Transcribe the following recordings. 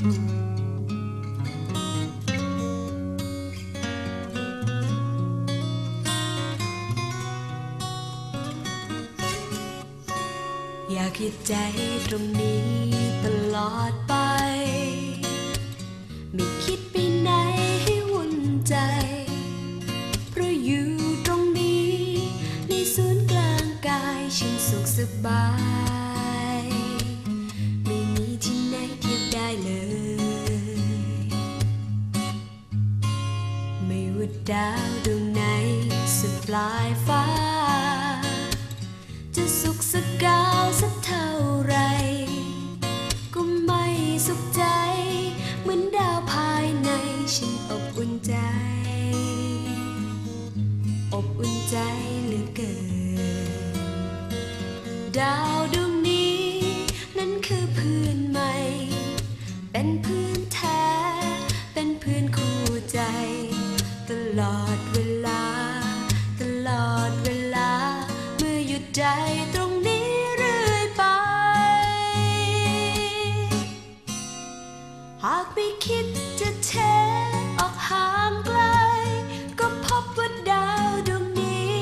อยากให้ใจตรงนี้ตลอดไป ไม่คิดไปไหนให้วุ่นใจ เพราะอยู่ตรงนี้ ในศูนย์กลางกายฉันสุขสบาย ดาวดวงไหนสุดปลายฟ้า จะสุขสักกาวสักเท่าไร ก็ไม่สุขใจ เหมือนดาวภายในฉันอบอุ่นใจ อบอุ่นใจเหลือเกิน ดาวดวงนี้ นั้นคือเพื่อนใหม่ เป็นเพื่อนแท้ เป็นเพื่อนคู่ใจ ตลอดเวลา ตลอดเวลา เมื่อหยุดใจตรงนี้เรื่อยไป หากไม่คิดจะเทออกห่างไกล ก็พบว่าดาวดวงนี้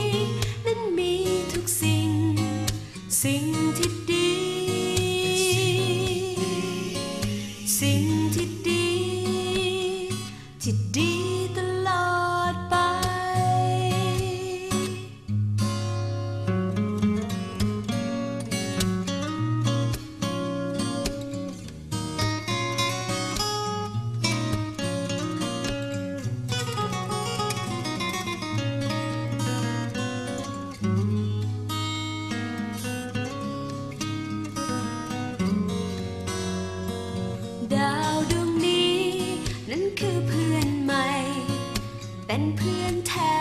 นั้นมีทุกสิ่ง สิ่งที่ดี สิ่งที่ดีที่ดี เป็นเพื่อนแท้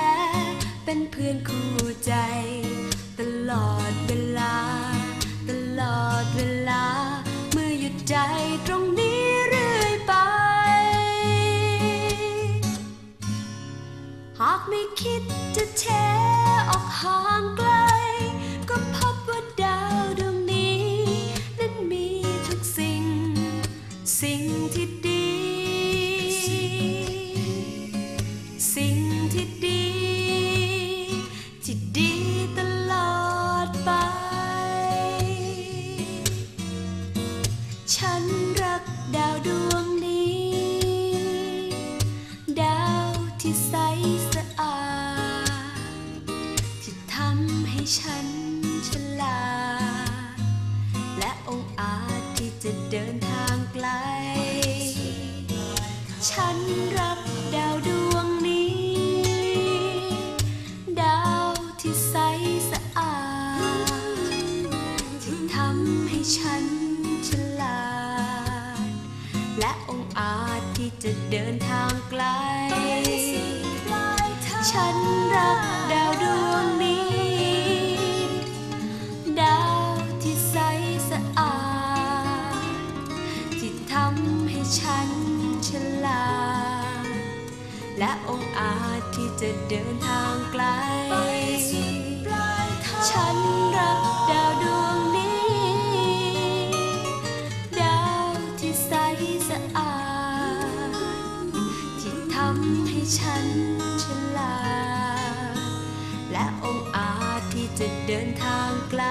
เป็นเพื่อนคู่ใจ ตลอดเวลา ตลอดเวลา เมื่อหยุดใจตรงนี้เรื่อยไป หากไม่คิดจะแชออกห่างไกล ที่ใสสะอาด ที่ทำให้ฉันฉลาด และองอาจที่จะเดินทางไกล ฉันรักดาวดวงนี้ ดาวที่ใสสะอาด ที่ทำให้ฉันฉลาด และองอาจ ที่จะเดินทางไกล ฉันรักดาวดวงนี้ ดาวที่ใสสะอาด ที่ทำให้ฉันฉลาด และองค์อาจที่จะเดินทางไกล ฉันฉลาดและองค์อาจที่จะเดินทางไกล